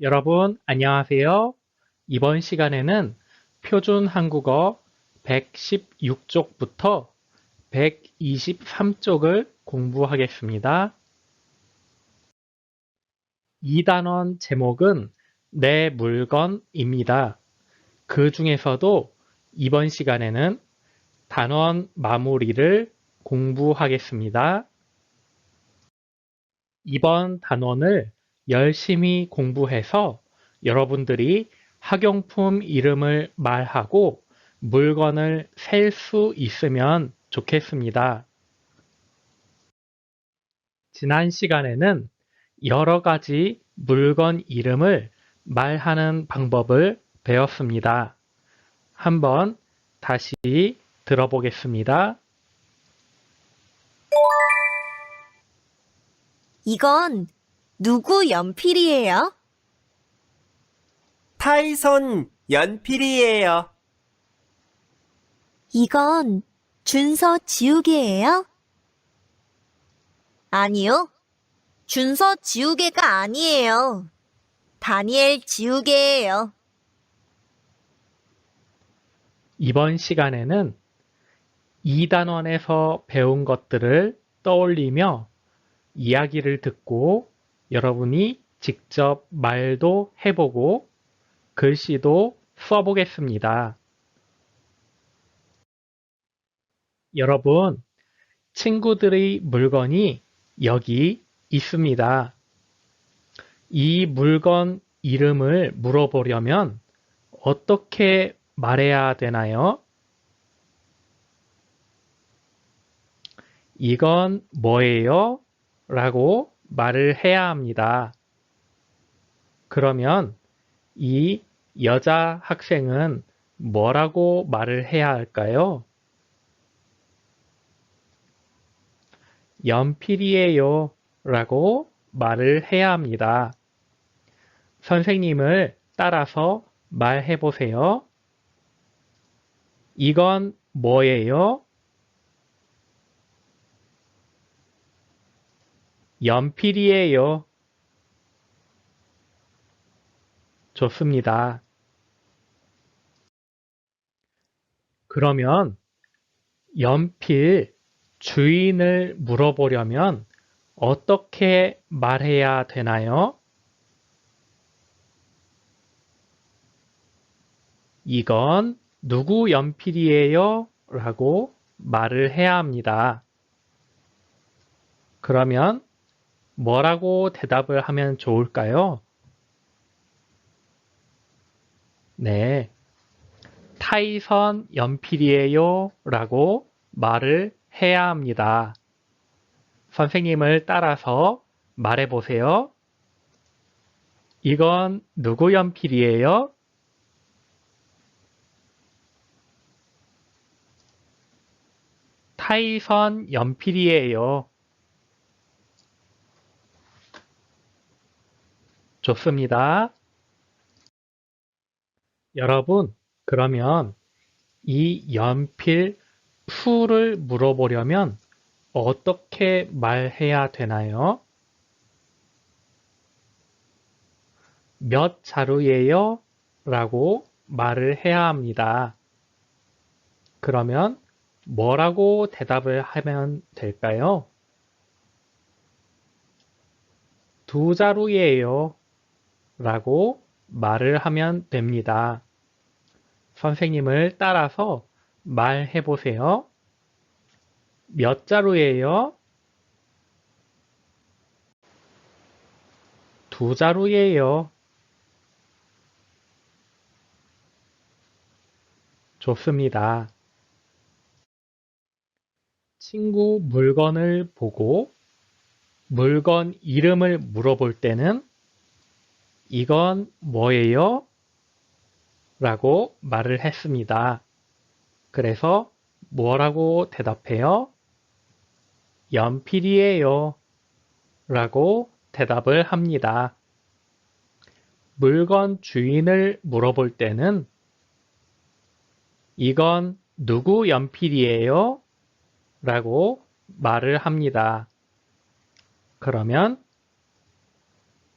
여러분, 안녕하세요. 이번 시간에는 표준 한국어 116쪽부터 123쪽을 공부하겠습니다. 이 단원 제목은 내 물건입니다. 그 중에서도 이번 시간에는 단원 마무리를 공부하겠습니다. 이번 단원을 열심히 공부해서 여러분들이 학용품 이름을 말하고 물건을 셀 수 있으면 좋겠습니다. 지난 시간에는 여러 가지 물건 이름을 말하는 방법을 배웠습니다. 한번 다시 들어보겠습니다. 이건 누구 연필이에요? 타이손 연필이에요. 이건 준서 지우개예요? 아니요. 준서 지우개가 아니에요. 다니엘 지우개예요. 이번 시간에는 2단원에서 배운 것들을 떠올리며 이야기를 듣고 여러분이 직접 말도 해보고 글씨도 써보겠습니다. 여러분, 친구들의 물건이 여기 있습니다. 이 물건 이름을 물어보려면 어떻게 말해야 되나요? 이건 뭐예요? 라고 말을 해야 합니다. 그러면 이 여자 학생은 뭐라고 말을 해야 할까요? 연필이에요 라고 말을 해야 합니다. 선생님을 따라서 말해 보세요. 이건 뭐예요? 연필이에요. 좋습니다. 그러면 연필 주인을 물어보려면 어떻게 말해야 되나요? 이건 누구 연필이에요? 라고 말을 해야 합니다. 그러면 뭐라고 대답을 하면 좋을까요? 네. 타이선 연필이에요 라고 말을 해야 합니다. 선생님을 따라서 말해 보세요. 이건 누구 연필이에요? 타이선 연필이에요. 좋습니다. 여러분, 그러면 이 연필 수를 물어보려면 어떻게 말해야 되나요? 몇 자루예요? 라고 말을 해야 합니다. 그러면 뭐라고 대답을 하면 될까요? 두 자루예요. 라고 말을 하면 됩니다. 선생님을 따라서 말해 보세요. 몇 자루예요? 두 자루예요. 좋습니다. 친구 물건을 보고 물건 이름을 물어볼 때는 이건 뭐예요? 라고 말을 했습니다. 그래서 뭐라고 대답해요? 연필이에요. 라고 대답을 합니다. 물건 주인을 물어볼 때는 이건 누구 연필이에요? 라고 말을 합니다. 그러면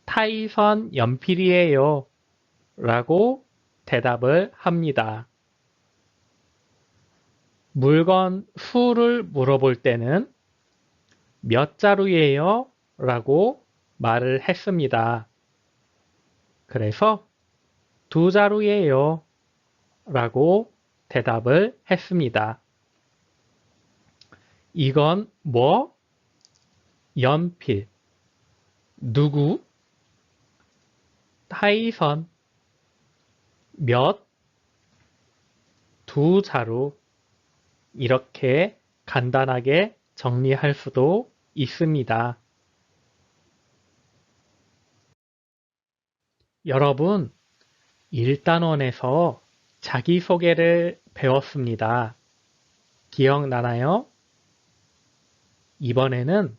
타이선 연필이에요. 라고 대답을 합니다. 물건 수를 물어볼 때는 몇 자루예요? 라고 말을 했습니다. 그래서 두 자루예요. 라고 대답을 했습니다. 이건 뭐? 연필. 누구? 타이선. 몇? 두 자루. 이렇게 간단하게 정리할 수도 있습니다. 여러분, 1단원에서 자기소개를 배웠습니다. 기억나나요? 이번에는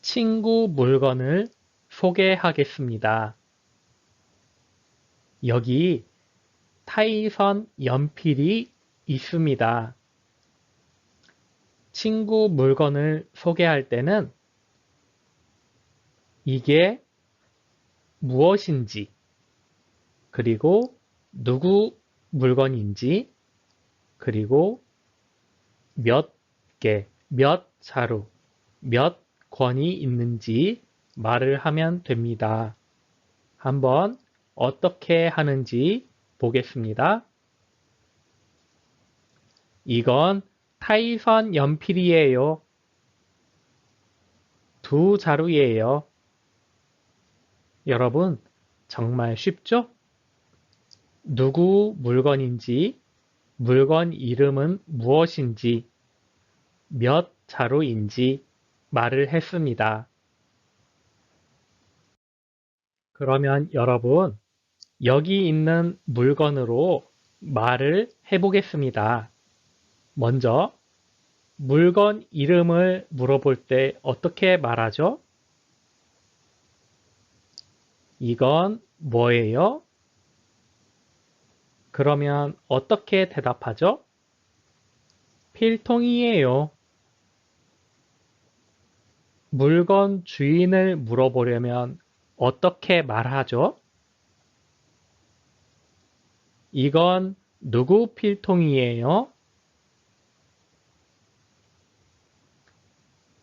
친구 물건을 소개하겠습니다. 여기 타이선 연필이 있습니다. 친구 물건을 소개할 때는 이게 무엇인지, 그리고 누구 물건인지, 그리고 몇 개, 몇 자루, 몇 권이 있는지 말을 하면 됩니다. 한번 어떻게 하는지 보겠습니다. 이건 타이선 연필이에요. 두 자루예요. 여러분, 정말 쉽죠? 누구 물건인지, 물건 이름은 무엇인지, 몇 자루인지 말을 했습니다. 그러면 여러분, 여기 있는 물건으로 말을 해보겠습니다. 먼저, 물건 이름을 물어볼 때 어떻게 말하죠? 이건 뭐예요? 그러면 어떻게 대답하죠? 필통이에요. 물건 주인을 물어보려면 어떻게 말하죠? 이건 누구 필통이에요?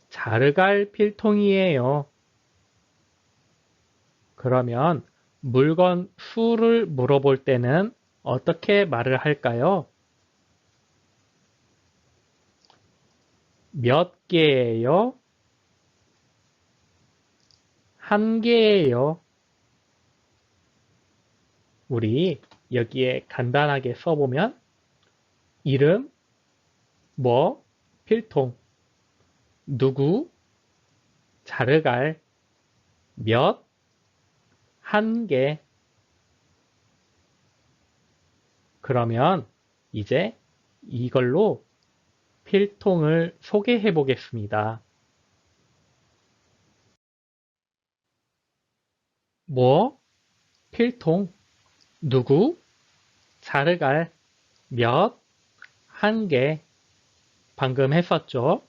자르갈 필통이에요. 그러면 물건 수를 물어볼 때는 어떻게 말을 할까요? 몇 개예요? 한 개예요. 우리 여기에 간단하게 써보면 이름, 뭐, 필통, 누구, 자르갈, 몇, 한 개. 그러면 이제 이걸로 필통을 소개해 보겠습니다. 뭐? 필통. 누구? 자르갈. 몇? 한 개. 방금 했었죠?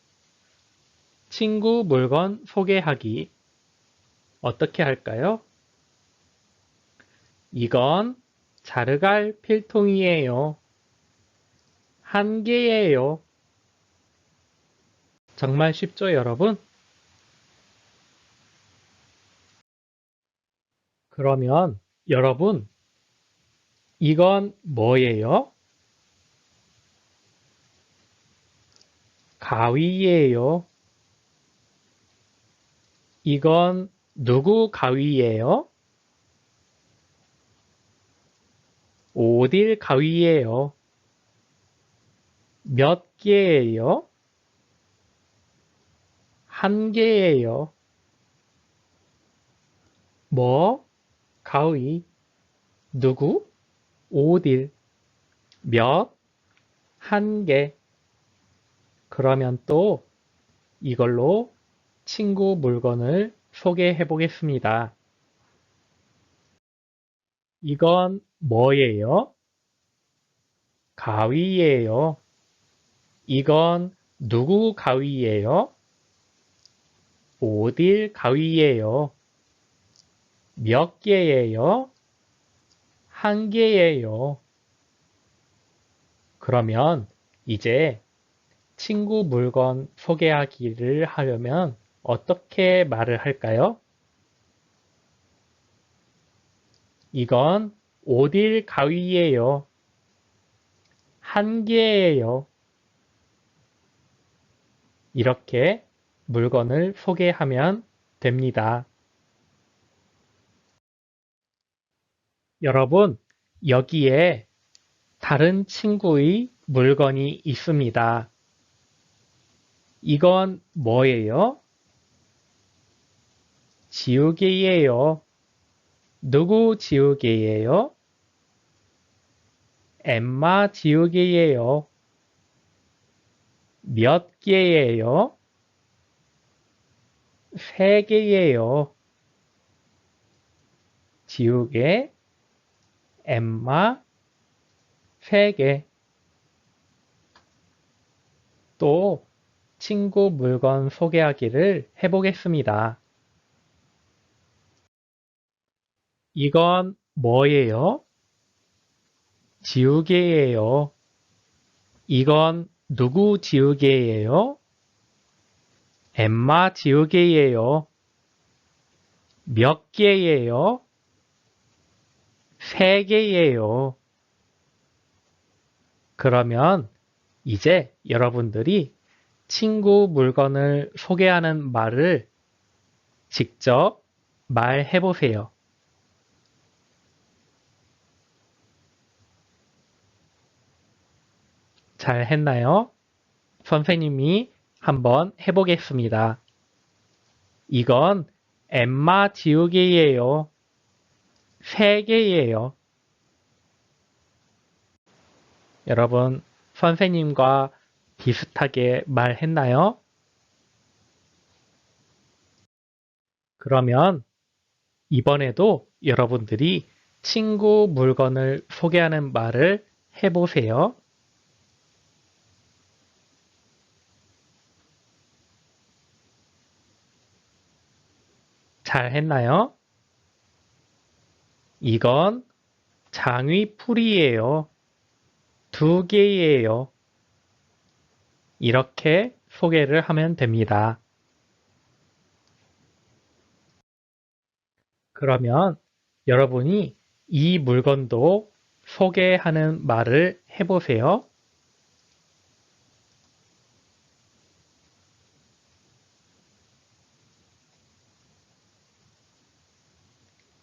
친구 물건 소개하기. 어떻게 할까요? 이건 자르갈 필통이에요. 한 개예요. 정말 쉽죠, 여러분? 그러면 여러분, 이건 뭐예요? 가위예요. 이건 누구 가위예요? 오딜 가위예요. 몇 개예요? 한 개예요. 뭐? 가위. 누구? 오딜. 몇? 한 개. 그러면 또 이걸로 친구 물건을 소개해 보겠습니다. 이건 뭐예요? 가위예요. 이건 누구 가위예요? 오딜 가위예요. 몇 개예요? 한 개예요. 그러면 이제 친구 물건 소개하기를 하려면 어떻게 말을 할까요? 이건 오딜 가위예요. 한 개예요. 이렇게 물건을 소개하면 됩니다. 여러분, 여기에 다른 친구의 물건이 있습니다. 이건 뭐예요? 지우개예요. 누구 지우개예요? 엠마 지우개예요. 몇 개예요? 세 개예요. 지우개, 엠마, 세 개. 또 친구 물건 소개하기를 해보겠습니다. 이건 뭐예요? 지우개예요. 이건 누구 지우개예요? 엠마 지우개예요. 몇 개예요? 세 개예요. 그러면 이제 여러분들이 친구 물건을 소개하는 말을 직접 말해 보세요. 잘 했나요? 선생님이 한번 해보겠습니다. 이건 엠마 지우개예요. 세 개예요. 여러분, 선생님과 비슷하게 말했나요? 그러면 이번에도 여러분들이 친구 물건을 소개하는 말을 해보세요. 잘 했나요? 이건 장위 풀이에요. 두 개예요. 이렇게 소개를 하면 됩니다. 그러면 여러분이 이 물건도 소개하는 말을 해보세요.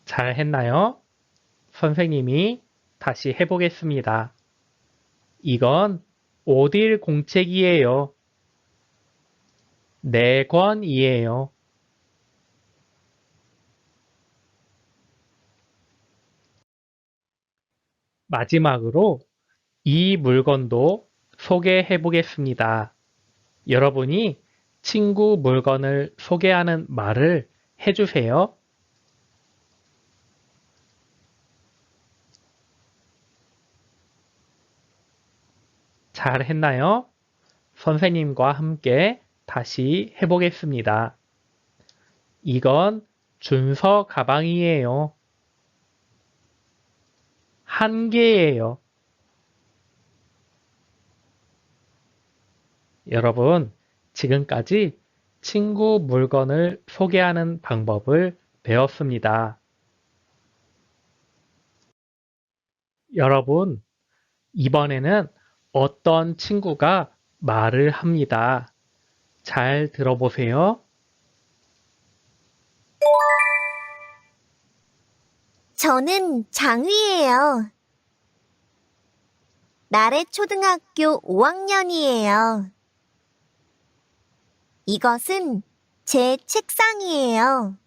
잘 했나요? 선생님이 다시 해보겠습니다. 이건 오딜 공책이에요. 네 권이에요. 마지막으로 이 물건도 소개해 보겠습니다. 여러분이 친구 물건을 소개하는 말을 해주세요. 잘 했나요? 선생님과 함께 다시 해보겠습니다. 이건 준서 가방이에요. 한 개예요. 여러분, 지금까지 친구 물건을 소개하는 방법을 배웠습니다. 여러분, 이번에는 어떤 친구가 말을 합니다. 잘 들어보세요. 저는 장위예요. 나래 초등학교 5학년이에요. 이것은 제 책상이에요.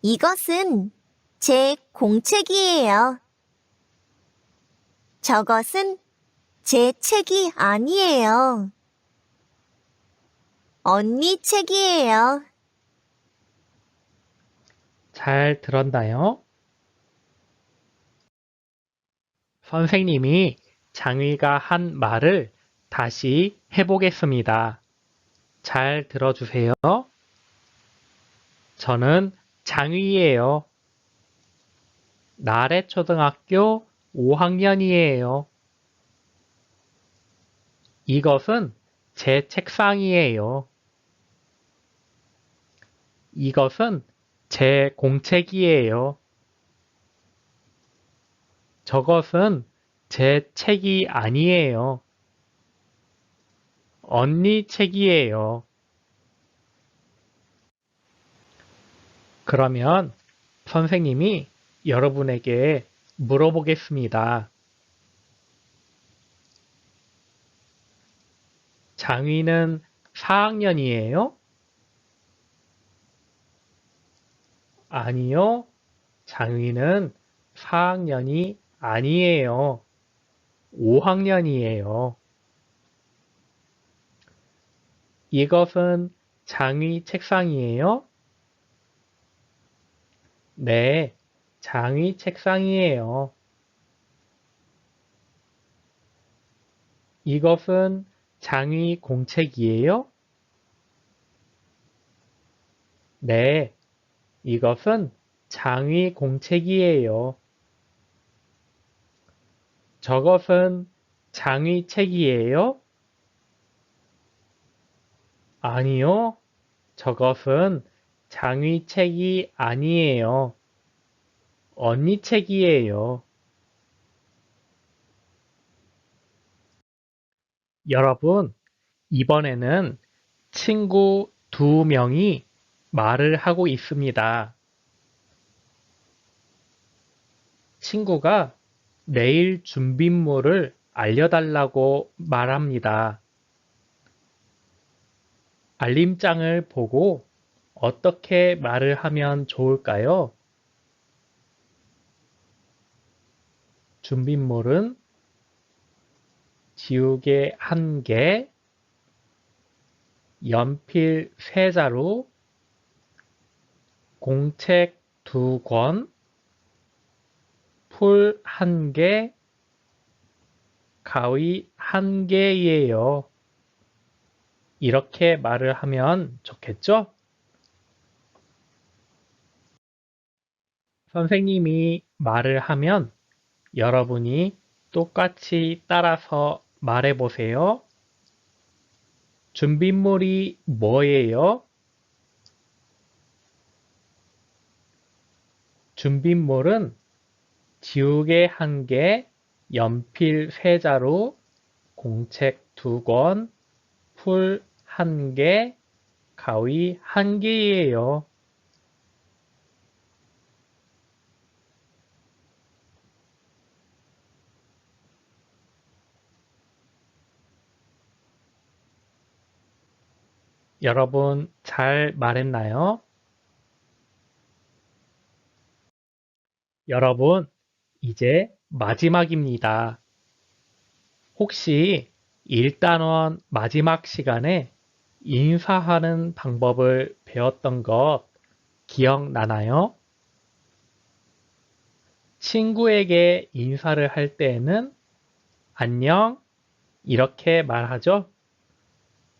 이것은 제 공책이에요. 저것은 제 책이 아니에요. 언니 책이에요. 잘 들었나요? 선생님이 장위가 한 말을 다시 해보겠습니다. 잘 들어주세요. 저는 장위예요. 나래 초등학교 5학년이에요. 이것은 제 책상이에요. 이것은 제 공책이에요. 저것은 제 책이 아니에요. 언니 책이에요. 그러면 선생님이 여러분에게 물어보겠습니다. 장위는 4학년이에요? 아니요. 장위는 4학년이 아니에요. 5학년이에요. 이것은 장위 책상이에요? 네, 장위 책상이에요. 이것은 장위 공책이에요? 네, 이것은 장위 공책이에요. 저것은 장위 책이에요? 아니요, 저것은 장위 책이 아니에요. 언니 책이에요. 여러분, 이번에는 친구 두 명이 말을 하고 있습니다. 친구가 내일 준비물을 알려달라고 말합니다. 알림장을 보고 어떻게 말을 하면 좋을까요? 준비물은 지우개 한 개, 연필 세 자루, 공책 두 권, 풀 한 개, 가위 한 개예요. 이렇게 말을 하면 좋겠죠? 선생님이 말을 하면 여러분이 똑같이 따라서 말해 보세요. 준비물이 뭐예요? 준비물은 지우개 한 개, 연필 세 자루, 공책 두 권, 풀 한 개, 가위 한 개예요. 여러분 잘 말했나요? 여러분, 이제 마지막입니다. 혹시 1단원 마지막 시간에 인사하는 방법을 배웠던 것 기억나나요? 친구에게 인사를 할 때에는 안녕 이렇게 말하죠.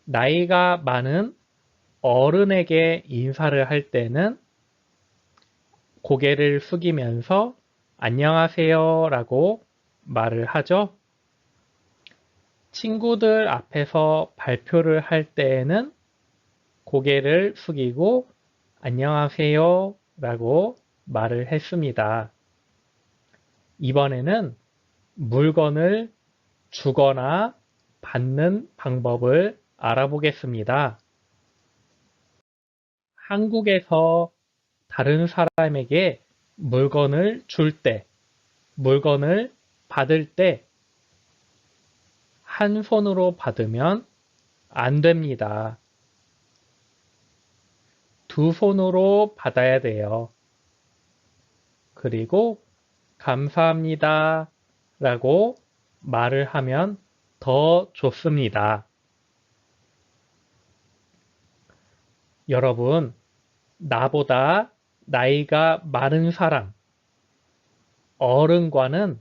나이가 많은 어른에게 인사를 할 때는 고개를 숙이면서 안녕하세요 라고 말을 하죠. 친구들 앞에서 발표를 할 때에는 고개를 숙이고 안녕하세요 라고 말을 했습니다. 이번에는 물건을 주거나 받는 방법을 알아보겠습니다. 한국에서 다른 사람에게 물건을 줄 때, 물건을 받을 때, 한 손으로 받으면 안 됩니다. 두 손으로 받아야 돼요. 그리고 감사합니다 라고 말을 하면 더 좋습니다. 여러분, 나보다 나이가 많은 사람, 어른과는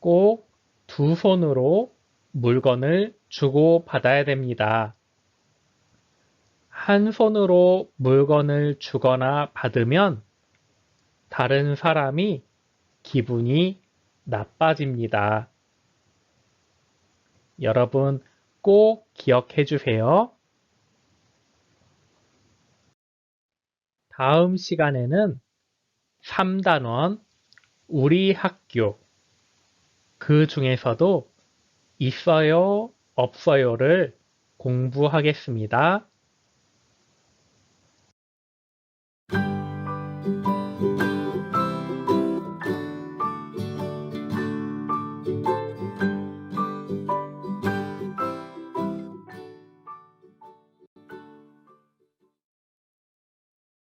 꼭 두 손으로 물건을 주고 받아야 됩니다. 한 손으로 물건을 주거나 받으면 다른 사람이 기분이 나빠집니다. 여러분 꼭 기억해 주세요. 다음 시간에는 3단원 우리 학교 그 중에서도 있어요, 없어요를 공부하겠습니다.